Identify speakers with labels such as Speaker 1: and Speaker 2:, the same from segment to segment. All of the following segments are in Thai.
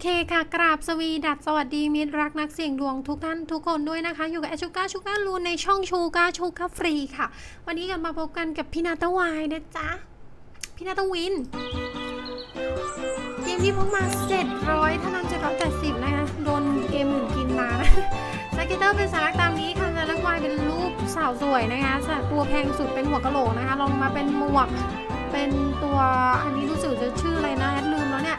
Speaker 1: เคค่ะ กราบสวีดัสสวัสดีมิตรรักนักเสี่ยงดวงทุกท่านทุกคนด้วยนะคะ อยู่กับแอชูก้าชูก้าลูนในช่องชูก้าชูก้าฟรีค่ะ วันนี้กลับมาพบกันกับพี่นาตวายนะจ๊ะ พี่นาตวิน เกมนี้พกมา 700เท่านั้น780 นะคะ โดนเกมอื่นกินมานะสเกตเตอร์เป็นสารักตามนี้ค่ะสารักวายเป็นรูปสาวสวยนะคะสตัวแพงสุดเป็นหัวกะโหลกนะคะลองมาเป็นหมวก เป็นตัวอันนี้รู้สึกจะชื่ออะไรนะแอดลืมแล้วเนี่ย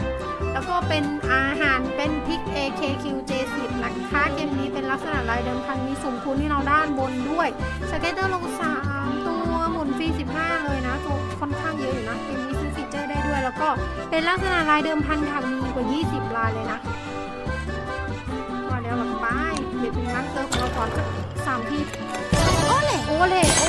Speaker 1: แล้วก็เป็นอาหารเป็นพริก AKQJ10 นะคะเกมนี้เป็นลักษณะลายเดิมพันมีสุ่มทุนที่เราด้านบนด้วยสเก็ตเตอร์ลง 3 ตัวหมุนฟรี 15 เลยนะตัวค่อนข้างเยอะอยู่นะเกมนี้ซื้อฟีเจอร์ได้ด้วย แล้วก็เป็นลักษณะลายเดิมพันค่ะมีกว่า 20 ลายเลยนะก็เดี๋ยวเราไปเด็ดเป็นร้านเติร์ของเราก่อนสักสามที
Speaker 2: โอเล่
Speaker 1: โอเล่โอ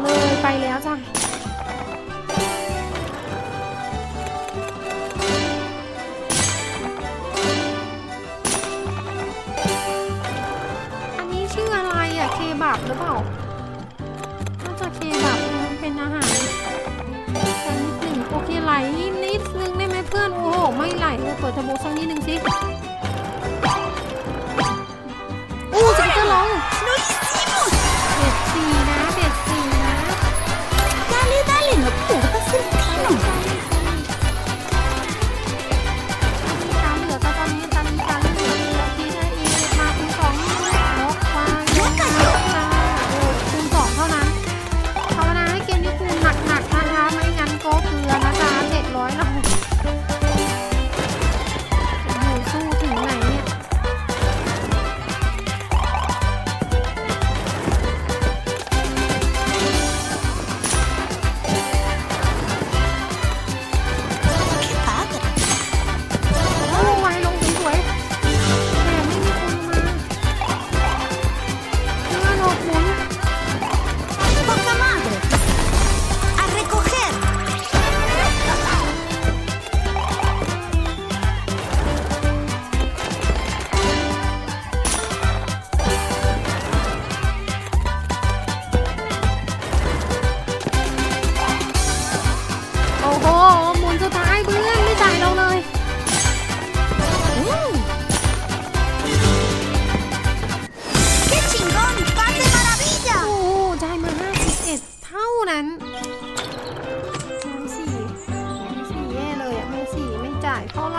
Speaker 1: เปล่าเลยไปแล้วจ้ะอันนี้ชื่ออะไรอะเคบับหรือเปล่าน่าจะเคบับนะเป็นอาหารนนิดหนึ่งโอเคไหลนิดนึงได้ไหมเพื่อนโอ้โหไม่ไหลเลยเปิดทะโบสักนิดนึงสิ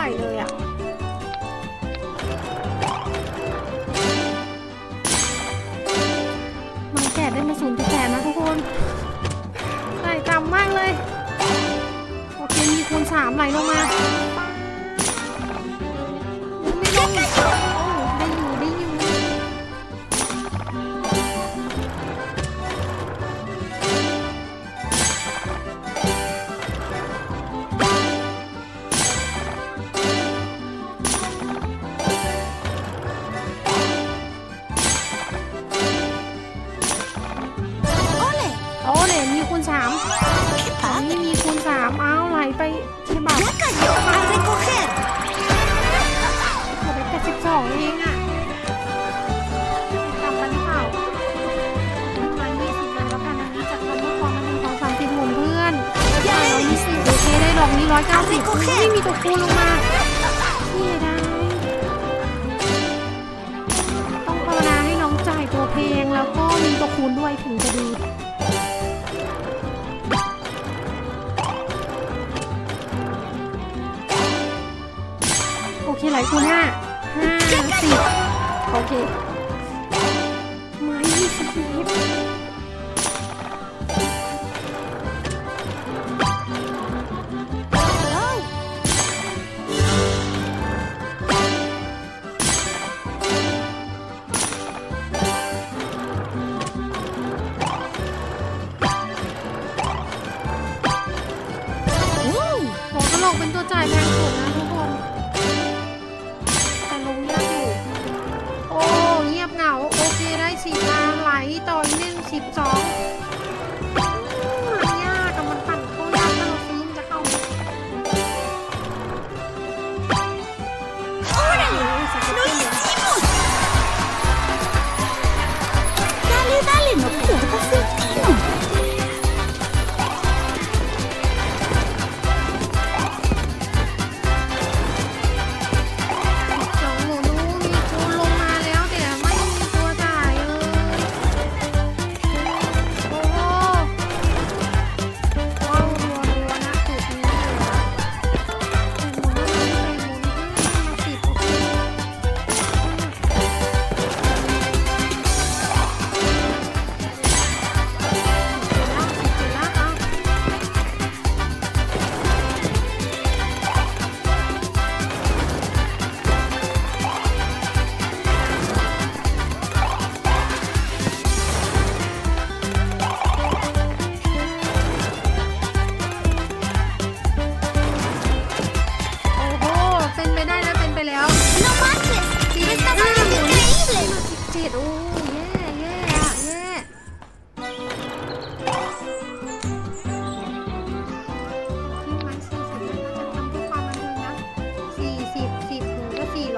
Speaker 1: จ่ายเท่าไหร่เลยอะ ร้อยเก้าสิบไม่มีตัวคูลงมาเสียดายต้องภาวนาให้น้องจ่ายตัวเพลงแล้วก็มีตัวคูณด้วยถึงจะดีโอเคหลายคูณห้าห้าสิบโอเคไม่สิบ เป็นตัวจ่ายแ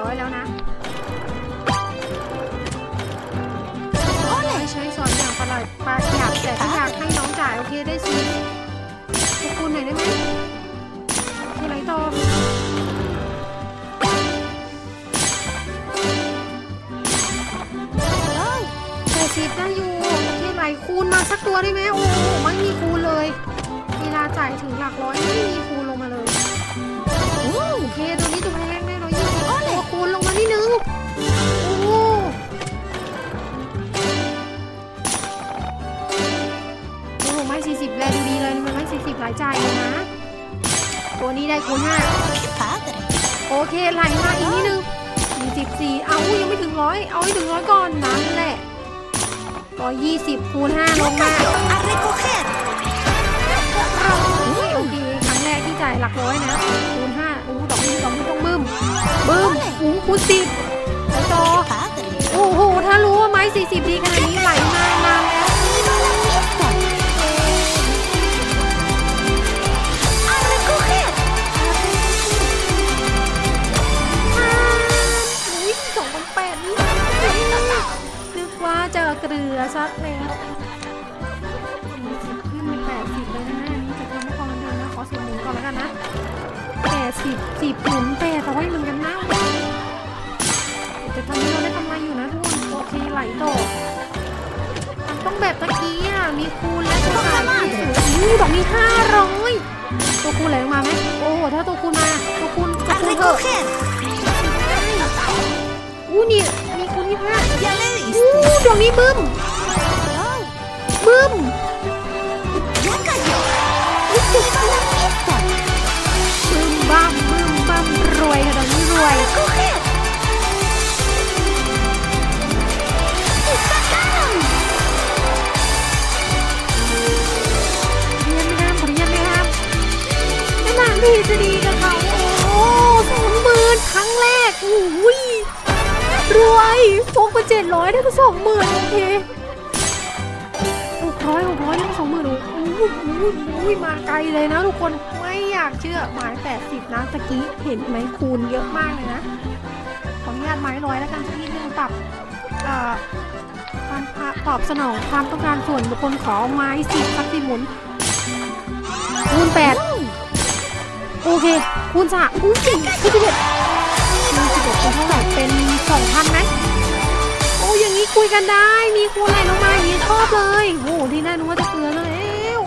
Speaker 1: ร้อยแล้วนะไม่ใช้สอนอย่างประหลัดประหยัดแต่ที่อยากให้น้องจ่ายโอเคได้สิขอบคุณหน่อยได้ไหมคือะไรต่อแปดสิบได้อยู่โอเคไหลคูณมาสักตัวได้ไหมโอ้ไม่มีคูณเลย เวลาจ่ายถึงหลักร้อยไม่มีคูณลงมาเลย สี่สิบหลายจ่ายเลยนะ ตัวนี้ได้คูณห้า
Speaker 2: qué padre
Speaker 1: โอเคไหลมาอีกนิดนึงสี่สิบสี่เอายังไม่ถึงร้อยเอาให้ถึงร้อยก่อนนั้นแหละร้อยยี่สิบคูณห้าลงมา
Speaker 2: a recoger
Speaker 1: โอเคครั้งแรกที่จ่ายหลักร้อยนะคูณห้าอู้ดอกนี้ดอกนี้ต้องบึ้มบึ้มอู้คูณสิบไปต่อ
Speaker 2: padre
Speaker 1: โอ้โหถ้ารู้ว่าไม้สี่สิบดีขนาดนี้ไหลมานานแล้ว ต้องแบบตะกี้อะ มีคูณและตัวขายที่สูงอู้ดอกนี้ห้าร้อยตัวคูณไหลลงมาไหมโอ้โหถ้าตัวคูณมาตัวคูณตัว
Speaker 2: a
Speaker 1: คูณเถอะ
Speaker 2: recoger
Speaker 1: อู้นี่มีคูณที่ห้า
Speaker 2: ya le
Speaker 1: อู้
Speaker 2: diste
Speaker 1: ดอกนี้บึ้ม
Speaker 2: oh
Speaker 1: บึ้ม
Speaker 2: ya cayó viva la fiesta
Speaker 1: บึ้มบ้ามบึ้มบ้ามรวยค่ะดอกนี้ พกมาเจ็ดร้อยได้ก็สองหมื่นโอเคหกร้อยหกร้อยได้สองหมื่นโอ้โหอุ้ยมาไกลเลยนะทุกคนไม่อยากเชื่อหมายแปดสิบนะตะกี้เห็นไหมคูณเยอะมากเลยนะขออนุญาตไม้ร้อยแล้วกันสักนิดนึงปรับการตอบสนองความต้องการส่วนบุคคลขอไม้สิบสักสิหมุนคูณแปดโอเคคูณสามคูณสี่คูณสิบเอ็ดคูณสิบเอ็ดเป็นเท่าไหร่เป็นสองพันไหม ย่างนี้คุยกันได้ มีคูณไหลลงมาอย่างนี้ชอบเลยโอ้โหที่แน่นึกว่าจะเกลือแล้ว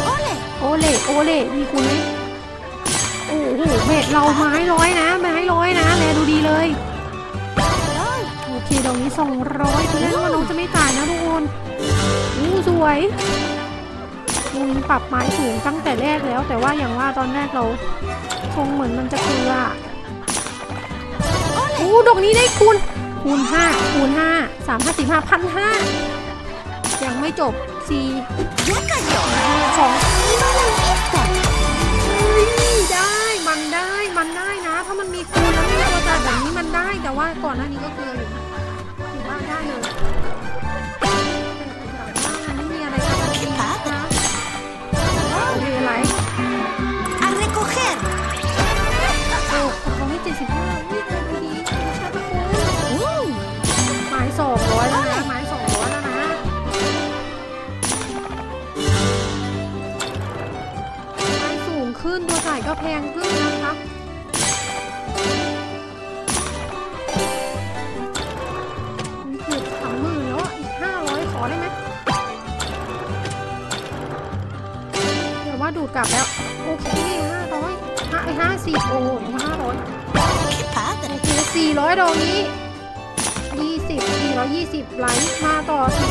Speaker 2: โอเล่
Speaker 1: โอเล่โอเล่มีคูณไหมโอ้โหเบ็ดเราไม้ร้อยนะไม้ร้อยนะแลดูดีเลย
Speaker 2: ร้อย
Speaker 1: โอเคดอกนี้สองร้อยคือแน่นอนน้องจะไม่จ่ายนะทุกคนอู้สวยวงนี้ปรับไม้สูงตั้งแต่แรกแล้ว แต่ว่าอย่างว่าตอนแรกเราคงเหมือนมันจะเกลือ
Speaker 2: โอเล่
Speaker 1: โอ้ ดอกนี้ได้คูณคูณห้าคูณห้าสามห้าสี่ห้าพันห้ายังไม่จบสี่
Speaker 2: ยักษ์กันอยู่
Speaker 1: สอง
Speaker 2: มาเลยมิสอร์
Speaker 1: เฮ้ยได้มันได้มันได้นะ ถ้ามันมีคูณแล้วมีตัวจ่าแบบนี้มันได้แต่ว่าก่อนหน้านี้ก็คืออยู่นะถือว่าได้เลย ขึ้นตัวจ่ายก็แพงขึ้นนะคะนี่เกือบสามหมื่นแล้วอะอีกห้าร้อยขอได้ไหมเดี๋ยวว่าดูดกลับแล้ว โอเคห้าร้อยห้าห้าสิบโอ้โหห้าร้อย
Speaker 2: คิพาเด
Speaker 1: โอเคสี่ร้อยดอกนี้ยี่สิบสี่ร้อยยี่สิบไลค์มาต่อสี่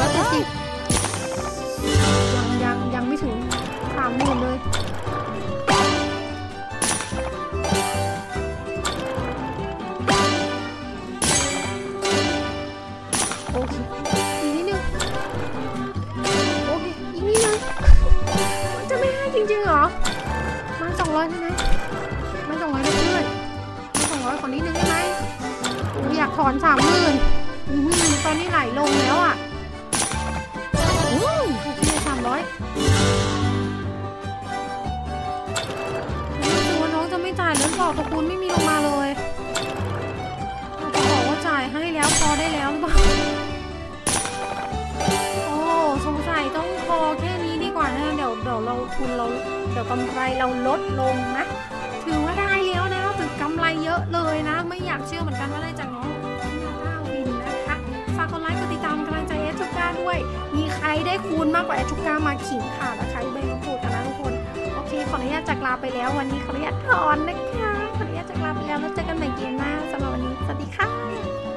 Speaker 1: ขอนิดนึงได้ไหมอูอยากถอนสามหมื่นตอนนี้ไหลลงแล้วอะโอเคสามร้อยรู้สึกว่าน้องจะไม่จ่ายเรื่องบอกตระกูลไม่มีลงมาเลยจะบอกว่าจ่ายให้แล้วพอได้แล้วหรือเปล่าโอ้สงสัยต้องพอแค่นี้ดีกว่านะเดี๋ยวเดี๋ยวเราทุนเราเดี๋ยวกำไรเราลดลงนะ ถือว่าได้ กำไรเยอะเลยนะ ไม่อยากเชื่อเหมือนกันว่าได้จากน้องพี่นาต้าวินนะคะฝากกดไลค์กดติดตามกำลังใจเอชุก้าด้วย มีใครได้คูณมากกว่าเอชุก้ามาขิงค่ะนะคะใบมะกรูดกันนะทุกคนโอเคขออนุญาตจากลาไปแล้ว วันนี้ขออนุญาตถอนนะคะขออนุญาตจากลาไปแล้วแล้วเจอกันใหม่เกมหน้าสำหรับวันนี้สวัสดีค่ะ